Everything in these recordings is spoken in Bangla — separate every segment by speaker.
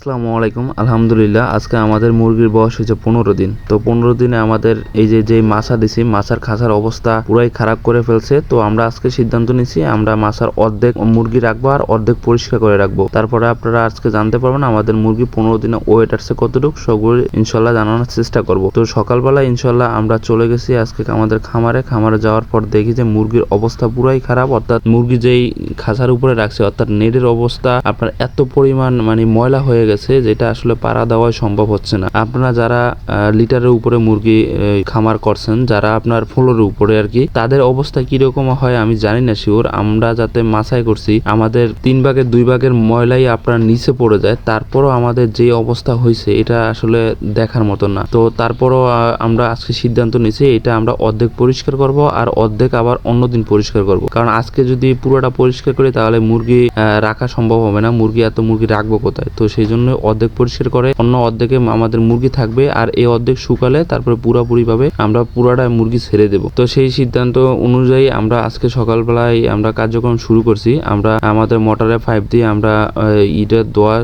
Speaker 1: আসসালামু আলাইকুম। আলহামদুলিল্লাহ, আজকে আমাদের মুরগির বয়স হয়েছে পনেরো দিন। তো পনেরো দিনে আমাদের এই যে যে মাছা দিছি, মাছার খাঁচার অবস্থা পুরাই খারাপ করে ফেলছে। তো আমরা আজকে সিদ্ধান্ত নিছি, আমরা মাছার অর্ধেক মুরগি রাখব আর অর্ধেক পরিষ্কার করে রাখব। তারপরে আপনারা আজকে জানতে পারবেন আমাদের মুরগি পনেরো দিনে ওয়েট আসছে কতটুকু, সবগুলো ইনশাল্লাহ জানানোর চেষ্টা করব। তো সকালবেলা ইনশাল্লাহ আমরা চলে গেছি আজকে আমাদের খামারে। খামারে যাওয়ার পর দেখি যে মুরগির অবস্থা পুরাই খারাপ, অর্থাৎ মুরগি যেই খাঁচার উপরে রাখছে, অর্থাৎ নেটের অবস্থা আপনার এত পরিমাণ মানে ময়লা হয়ে গেছে যেটা আসলে পাড়া দেওয়াই সম্ভব হচ্ছে না। আপনারা যারা লিটারের উপরে মুরগি খামার করছেন, যারা আপনার ফ্লোরের উপরে আর কি, তাদের অবস্থা কীরকম হয় আমি জানি না শিওর। আমরা যাতে মাছাই করছি, আমাদের তিন ভাগের দুই ভাগের ময়লাই আপনার নিচে পড়ে যায়, তারপরও আমাদের যে অবস্থা হয়েছে, এটা আসলে দেখার মতো না। তো তারপরও আমরা আজকে সিদ্ধান্ত নিয়েছি, এটা আমরা অর্ধেক পরিষ্কার করব আর অর্ধেক আবার অন্যদিন পরিষ্কার করব। কারণ আজকে যদি পুরোটা পরিষ্কার করি, তাহলে মুরগি রাখা সম্ভব হবে না, মুরগি এত মুরগি রাখব কোথায়? তো সেই জন্য অর্ধেক পরিষ্কার করে, অন্য অর্ধেকে আমাদের মুরগি থাকবে আর এই অর্ধেক শুকালে তারপরে পুরোপুরি ভাবে আমরা পুরাটা মুরগি ছেড়ে দেব। তো সেই সিদ্ধান্ত অনুযায়ী আমরা আজকে সকালবেলায় আমরা কার্যক্রম শুরু করছি। আমরা আমাদের মোটরে পাইপ দিয়ে আমরা ইটের দোয়া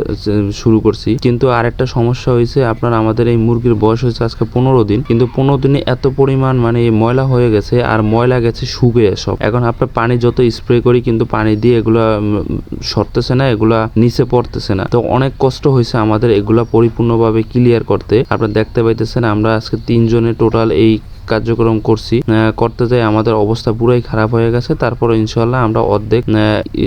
Speaker 1: শুরু করছি। কিন্তু আরেকটা সমস্যা হয়েছে, আপনার আমাদের এই মুরগির বয়স হয়েছে আজকে পনেরো দিন। কিন্তু পনেরো দিনে এত পরিমাণ মানে ময়লা হয়ে গেছে আর ময়লা গেছে শুকিয়ে সব। এখন আপনার পানি যত স্প্রে করি, কিন্তু পানি দিয়ে এগুলা সরতেছে না, এগুলা নিচে পড়তেছে না। তো অনেক কষ্ট হয়েছে আমাদের এগুলা পরিপূর্ণভাবে ক্লিয়ার করতে। আপনারা দেখতে পাইতেছেন, আমরা আজকে তিনজনে টোটাল এই কার্যক্রম করছি। করতে যাই আমাদের অবস্থা পুরাই খারাপ হয়ে গেছে তারপর ইনশাল্লাহ আমরা অর্ধেক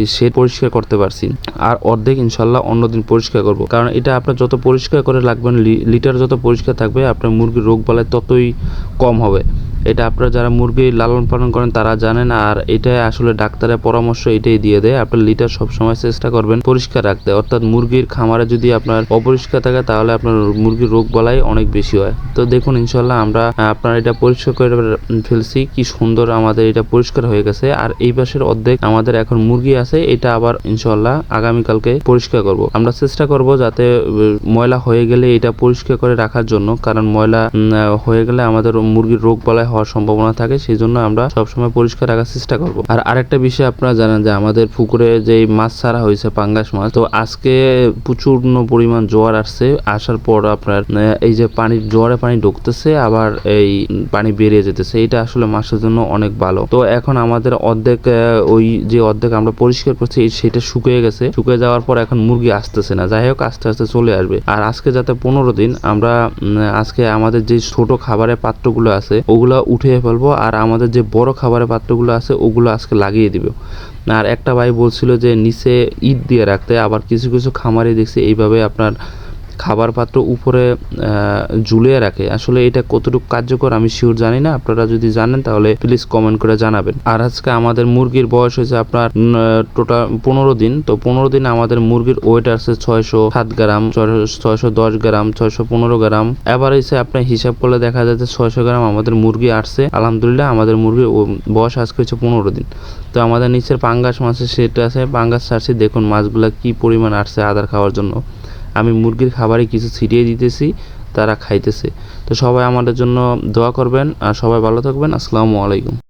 Speaker 1: সে পরিষ্কার করতে পারছি। আর অর্ধেক ইনশাল্লাহ অন্যদিন পরিষ্কার করব। কারণ এটা আপনার যত পরিষ্কার করে রাখবেন, লি- লিটার যত পরিষ্কার থাকবে, আপনার মুরগির রোগ বালাই ততই কম হবে। এটা আপনারা যারা মুরগি লালন পালন করেন, তারা জানেন, আর এটা আসলে ডাক্তারের পরামর্শ, এটাই দিয়ে দেয়। আপনার লিটার সবসময় চেষ্টা করবেন পরিষ্কার রাখতে। অর্থাৎ মুরগির খামারে যদি আপনার অপরিষ্কার থাকে, তাহলে আপনার মুরগির রোগ বালাই অনেক বেশি হয়। তো দেখুন ইনশাল্লাহ আমরা, আপনার এটা পরিষ্কার করে ফেলছি। কি সুন্দর আমাদের এটা পরিষ্কার হয়ে গেছে। আর এই পাশের অর্ধেক আমাদের এখন মুরগি আছে, এটা আবার ইনশাল্লাহ আগামীকালকে পরিষ্কার করব। আমরা চেষ্টা করব যাতে ময়লা হয়ে গেলে এটা পরিষ্কার করে রাখার জন্য। কারণ ময়লা হয়ে গেলে আমাদের মুরগির রোগ বালাই হওয়ার সম্ভাবনা থাকে সেই জন্য আমরা সবসময় পরিষ্কার রাখার চেষ্টা করব। আর আরেকটা বিষয় আপনারা জানেন যে আমাদের পুকুরে যে মাছ ছাড়া হয়েছে, পাঙ্গাস মাছ, তো আজকে প্রচুর পরিমাণ জোয়ার আসছে। আসার পর আপনার এই যে পানি জোয়ারে পানি ঢুকতেছে, আবার এই পানি বেরিয়ে যেতেছে। এটা আসলে মাছের জন্য অনেক ভালো। তো এখন আমাদের অর্ধেক ওই যে অর্ধেক আমরা পরিষ্কার করছি, সেটা শুকিয়ে গেছে। শুকিয়ে যাওয়ার পর এখন মুরগি আসতেছে না। যাই হোক, আস্তে আস্তে চলে আসবে। আর আজকে যাতে পনেরো দিন আমরা আজকে আমাদের যে ছোট খাবারের পাত্রগুলো আছে, ওগুলো উঠিয়ে ফেলব আর আমাদের যে বড় খাবারের পাত্রগুলো আছে, ওগুলো আজকে লাগিয়ে দিব। আর একটা ভাই বলছিল যে, নিচে ইট দিয়ে রাখতে, আবার কিছু কিছু খামারে দেখছি এইভাবে আপনার খাবার পাত্র উপরে ঝুলিয়ে রাখে। আসলে এটা কতটুকু কার্যকর আমি শিওর জানি না। আপনারা যদি জানেন তাহলে প্লিজ কমেন্ট করে জানাবেন। আর আজকে আমাদের মুরগির বয়স হয়েছে আপনার টোটাল পনেরো দিন। তো পনেরো দিন আমাদের মুরগির ওয়েট আছে ছয়শো সাত গ্রাম, ছয়শো দশ গ্রাম, ছয়শো পনেরো গ্রাম। এসে আপনার হিসাব করলে দেখা যাচ্ছে ছয়শো গ্রাম আমাদের মুরগি আসছে। আলহামদুলিল্লাহ আমাদের মুরগির বয়স আজকে হচ্ছে পনেরো দিন। তো আমাদের নিচের পাঙ্গাস মাছের সেট আছে, পাঙ্গাস ছাড়ছি। দেখুন মাছগুলা কি পরিমাণ আসছে আদার খাওয়ার জন্য। আমি মুরগির খাবারে কিছু ছিটিয়ে দিতেছি, তারা খাইতেছে। তো সবাই আমাদের জন্য দোয়া করবেন আর সবাই ভালো থাকবেন। আসসালামু আলাইকুম।